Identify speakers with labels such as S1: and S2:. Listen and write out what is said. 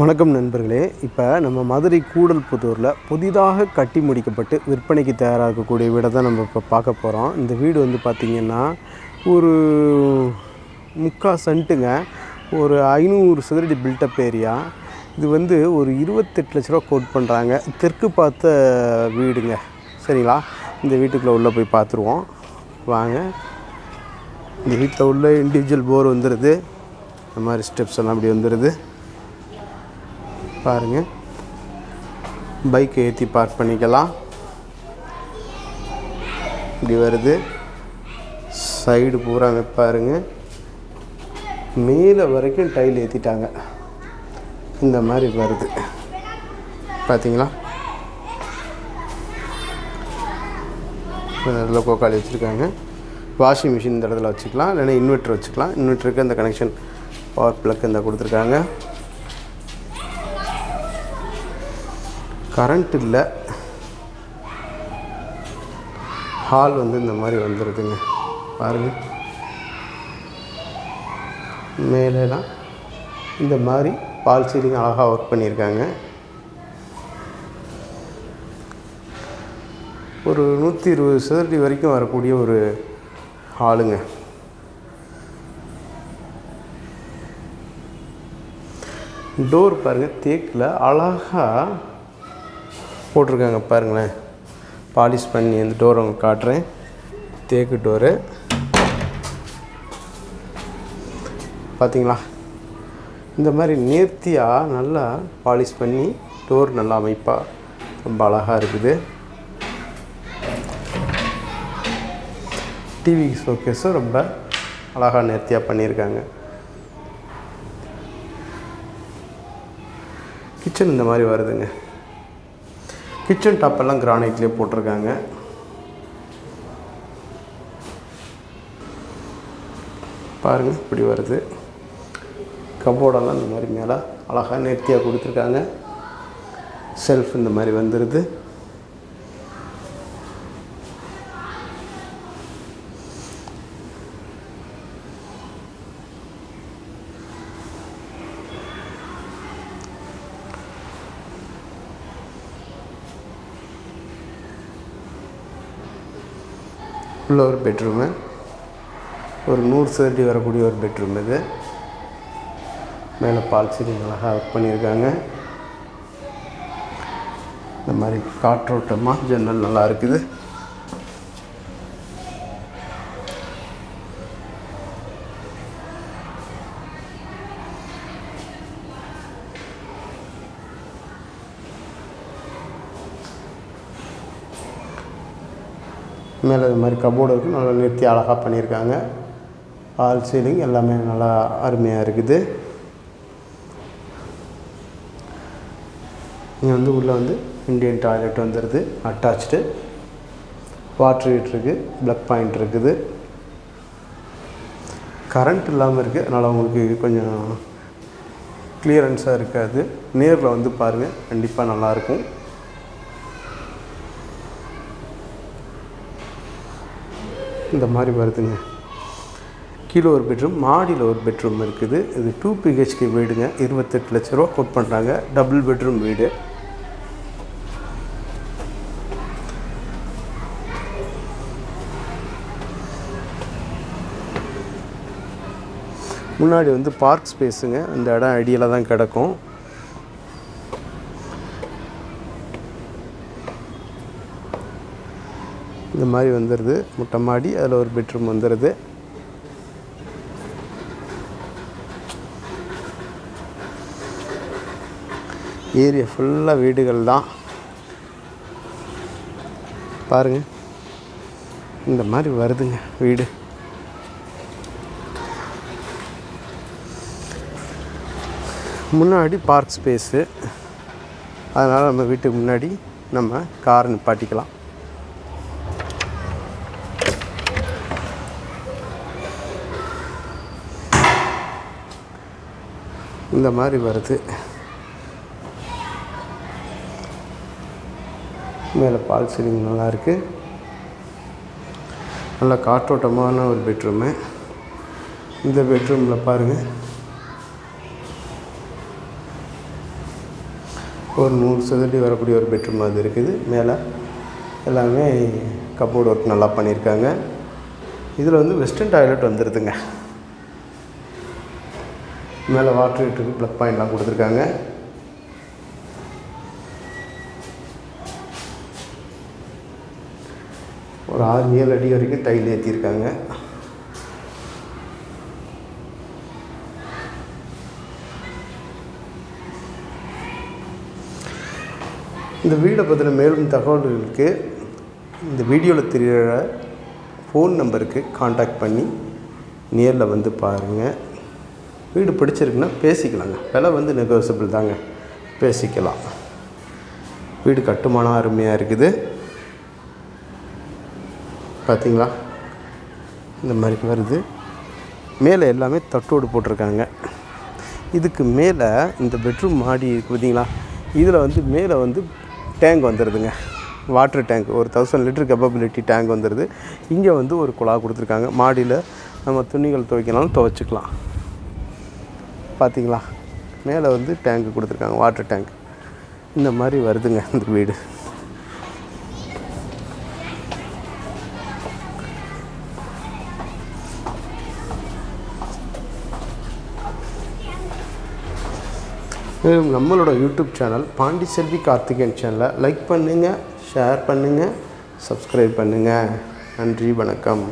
S1: வணக்கம் நண்பர்களே. இப்போ நம்ம மதுரை கூடல்புத்தூரில் புதிதாக கட்டி முடிக்கப்பட்டு விற்பனைக்கு தயாராக இருக்கக்கூடிய வீடை தான் நம்ம இப்போ பார்க்க போகிறோம் இந்த வீடு வந்து பார்த்திங்கன்னா ஒரு முக்கால் சென்ட்டுங்க. ஒரு ஐநூறு சதுரடி பில்டப் ஏரியா இது வந்து ஒரு இருபத்தெட்டு லட்ச ரூபா கோட் பண்ணுறாங்க தெற்கு பார்த்த வீடுங்க. சரிங்களா? இந்த வீட்டுக்குள்ளே உள்ளே போய் பார்த்துருவோம் வாங்க. இந்த வீட்டில் உள்ள இண்டிவிஜுவல் போர் வந்துடுது இந்த மாதிரி ஸ்டெப்ஸ் எல்லாம் அப்படி வந்துடுது பாருங்கள் பைக்கை ஏற்றி பார்க் பண்ணிக்கலாம். இப்படி வருது. சைடு பூரா வைப்பாருங்க மேலே வரைக்கும் டைல் ஏற்றிட்டாங்க இந்த மாதிரி வருது. பார்த்தீங்களா நல்ல கோக்காளி வச்சுருக்காங்க. வாஷிங் மிஷின் இந்த இடத்துல வச்சுக்கலாம். இல்லைன்னா இன்வெர்ட்ரு வச்சுக்கலாம். இன்வெர்ட்டருக்கு அந்த கனெக்ஷன் பவர் ப்ளக் இந்த கொடுத்துருக்காங்க. கரண்ட் இல்லை. ஹால் வந்து இந்த மாதிரி வந்துடுதுங்க பாருங்கள் மேலெலாம் இந்த மாதிரி பால் சீலிங் அழகாக ஒர்க் பண்ணியிருக்காங்க. ஒரு நூற்றி இருபது சதுரடி வரைக்கும் வரக்கூடிய ஒரு ஹாலுங்க டோர் பாருங்கள் தேக்கில். அழகாக போட்டிருக்காங்க பாருங்களேன். பாலிஷ் பண்ணி அந்த டோர் உங்களுக்கு காட்டுறேன். தேக்கு டோரு. பார்த்தீங்களா இந்த மாதிரி நேர்த்தியாக நல்லா பாலிஷ் பண்ணி டோர் நல்லா அமைப்பாக ரொம்ப அழகாக இருக்குது. டிவி ஷோகேஸும் ரொம்ப அழகாக நேர்த்தியாக பண்ணியிருக்காங்க. கிச்சன் இந்த மாதிரி வருதுங்க. கிச்சன் டாப்பெல்லாம் கிரானைட்லேயே போட்டிருக்காங்க. பாருங்கள் இப்படி வருது. கபோர்டெல்லாம் இந்த மாதிரி மேலே அழகாக நேர்த்தியாக கொடுத்துருக்காங்க. செல்ஃப் இந்த மாதிரி வந்துடுது உள்ள ஒரு பெட்ரூமு. ஒரு நூறு சதுரடி வரக்கூடிய ஒரு பெட்ரூம் இது. மேலே பால் சீலிங் அழகாக ஒர்க் பண்ணியிருக்காங்க. இந்த மாதிரி காற்றோட்டமாக ஜன்னல் நல்லா இருக்குது. மேலே இது மாதிரி கபோர்டு இருக்குது நல்லா நிறுத்தி அழகாக பண்ணியிருக்காங்க. ஆல் சீலிங் எல்லாமே நல்லா அருமையாக இருக்குது. இங்கே வந்து உள்ளே வந்து இந்தியன் டாய்லெட் வந்துடுது அட்டாச்சு வாட்ரு ஹீட் இருக்குது ப்ளக் பாயிண்ட் இருக்குது. கரண்ட் இல்லாமல் இருக்குது அதனால் உங்களுக்கு கொஞ்சம் கிளியரன்ஸாக இருக்காது. நேரில் வந்து பாருங்கள் கண்டிப்பாக நல்லாயிருக்கும் இந்த மாதிரி வருதுங்க. கீழே ஒரு பெட்ரூம் மாடியில் ஒரு பெட்ரூம் இருக்குது. இது டூ பிஹெச்கே வீடுங்க. இருபத்தெட்டு லட்ச ரூபா கோட் பண்ணுறாங்க டபுள் பெட்ரூம் வீடு. முன்னாடி வந்து பார்க் ஸ்பேஸுங்க அந்த இடம் ஐடியில் தான் கிடக்கும். இந்த மாதிரி வந்துடுது முட்டை மாடி அதில் ஒரு பெட்ரூம் வந்துடுது ஏரியா ஃபுல்லாக வீடுகள் தான். பாருங்கள் இந்த மாதிரி வருதுங்க வீடு. முன்னாடி பார்க் ஸ்பேஸு அதனால் நம்ம வீட்டுக்கு முன்னாடி நம்ம கார் நிப்பாட்டிக்கலாம். இந்த மாதிரி வருது. மேலே பால் சீலிங் நல்லா இருக்குது நல்லா காற்றோட்டமான ஒரு பெட்ரூமு. இந்த பெட்ரூமில் பாருங்கள் ஒரு நூறு சதுரடி வரக்கூடிய ஒரு பெட்ரூம் அது இருக்குது. மேலே எல்லாமே கப்போர்டு ஒர்க் நல்லா பண்ணியிருக்காங்க. இதில் வந்து வெஸ்டர்ன் டாய்லெட் வந்துடுதுங்க மேலே வாட்டர் ஹீட்டருக்கு ப்ளக் பாயிண்ட்லாம் கொடுத்துருக்காங்க. ஒரு ஆறு ஏழு அடி வரைக்கும் டைல் ஏற்றிருக்காங்க இந்த வீடை பற்றின மேலும் தகவல்களுக்கு இந்த வீடியோவில் தெரிகிற ஃபோன் நம்பருக்கு காண்டாக்ட் பண்ணி நேரில் வந்து பாருங்கள் வீடு பிடிச்சிருக்குன்னா பேசிக்கலாங்க. விலை வந்து நெகோசியபிள் தாங்க. பேசிக்கலாம். வீடு கட்டுமானம் அருமையாக இருக்குது. பார்த்தீங்களா இந்த மாதிரி வருது. மேலே எல்லாமே தட்டோடு போட்டிருக்காங்க. இதுக்கு மேலே இந்த பெட்ரூம் மாடி இருக்குது பார்த்தீங்களா இதில் வந்து மேலே வந்து டேங்க் வந்துடுதுங்க வாட்டர் டேங்க் ஒரு தௌசண்ட் லிட்டர் கெப்பபிலிட்டி டேங்க் வந்துடுது இங்கே வந்து ஒரு குழா கொடுத்துருக்காங்க. மாடியில் நம்ம துணிகள் துவைக்கனாலும் துவைச்சிக்கலாம். பார்த்தீங்களா? மேலே வந்து டேங்க் கொடுத்துருக்காங்க வாட்டர் டேங்க் இந்த மாதிரி வருதுங்க இந்த வீடு. மேலும் நம்மளோட யூடியூப் சேனல் பாண்டிச்செல்வி கார்த்திகேயன் சேனலை லைக் பண்ணுங்கள் ஷேர் பண்ணுங்கள் சப்ஸ்கிரைப் பண்ணுங்கள் நன்றி வணக்கம்.